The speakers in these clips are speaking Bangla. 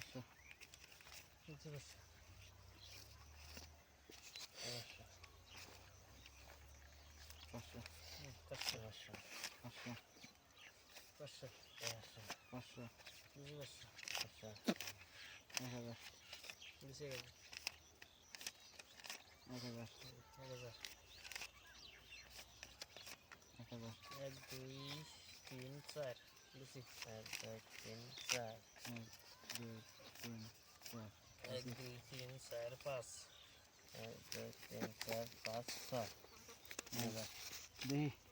পাঁচশো পাঁচশো। পাঁচশো। পাঁচশো পাঁচশো। পাঁচশো। নিচে বসো পাঁচশো। এক হাজার। গেল। এক হাজার। এক হাজার। এক হাজার। এক দুই তিন চার। বেশি এক দুই তিন চার এক দুই তিন চার এক দুই তিন চার পাঁচ এক দুই তিন চার পাঁচ ছয় দেখি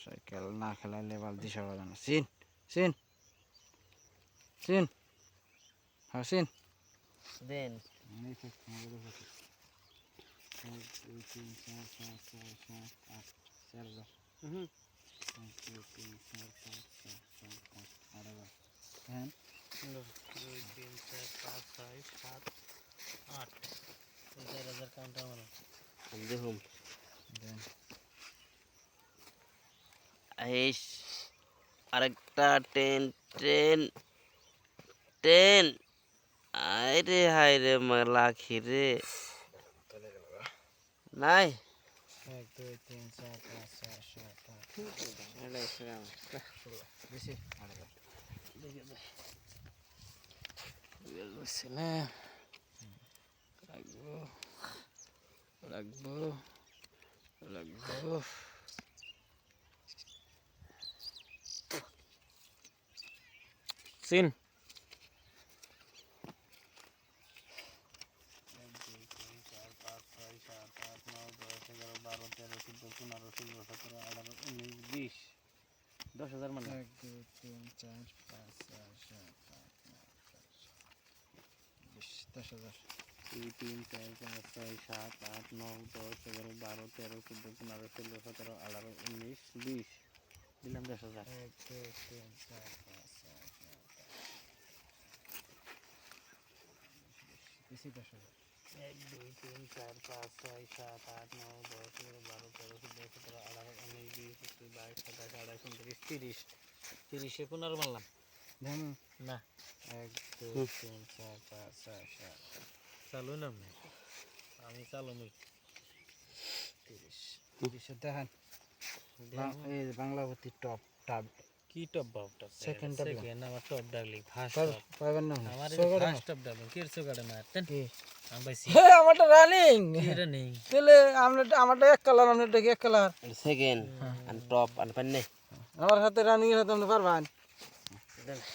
সাইকেল না খেলাইলে বাল দিশা পাবে না। Scene scene. সিন। হ্যাঁ সিন। দেন এই তো আমাদের কাছে এক দুই তিন চার পাঁচ ছয় সাত আট চার হাজার হুম এক দুই তিন চার পাঁচ ছয় সাত আট আট হাজার হ্যাঁ দুই তিন চার পাঁচ ছয় সাত আট এই চার হাজার কাউন্টার মারো দেখুন দেন আইস আরেকটা টেন টেন টেন আরে হাই রে লাখি রে নাই এক দুই তিন চার পাঁচ ছয় সাত আট রাখব রাখব রাখব সিন এক দুই তিন চার পাঁচ ছয় সাত আট নয় দশ এগারো বারো চোদ্দ পনেরো ষোলো সতেরো আঠারো উনিশ বিশ দশ হাজার মানে। এক দুই তিন চার পাঁচ ছয় সাত আট নয় বিশ দশ হাজার। দুই তিন চার পাঁচ ছয় সাত আট নয় দশ এগারো বারো তেরো চোদ্দ পনেরো ষোলো সতেরো আঠারো উনিশ বিশ। দিলাম দশ হাজার। এক দুই তিন চার পাঁচ ছয় সাত আট দশ হাজার। এক দুই তিন চার পাঁচ ছয় সাত আট নয় দশ এগারো বারো তেরো চোদ্দ সতেরো আঠারো উনিশ বিশ উনত্রিশ তিরিশ তিরিশে পনেরো মারলাম। দেন না এক দুই তিন চার পাঁচ ছয় সাত। চালু আমি চালু তিরিশ। তিরিশে দেখেন বাং- এই বাংলা ভর্তি টপ টাপ কি টপ বাবটা সেকেন্ড টপ সেকেন্ড আমার টপ ডাগলি ফার্স্ট পাবেন না আমার ফার্স্ট টপ ডাগলি কি সোগাড়ে মারতেন আমি পাইছি। হে আমারটা রানিং এটা নেই তাহলে আমরা আমারটা এক কালার আপনারটা এক কালার সেকেন্ড আর টপ আর পান্নে আমার হাতে রানিং হতে আপনি পারবেন?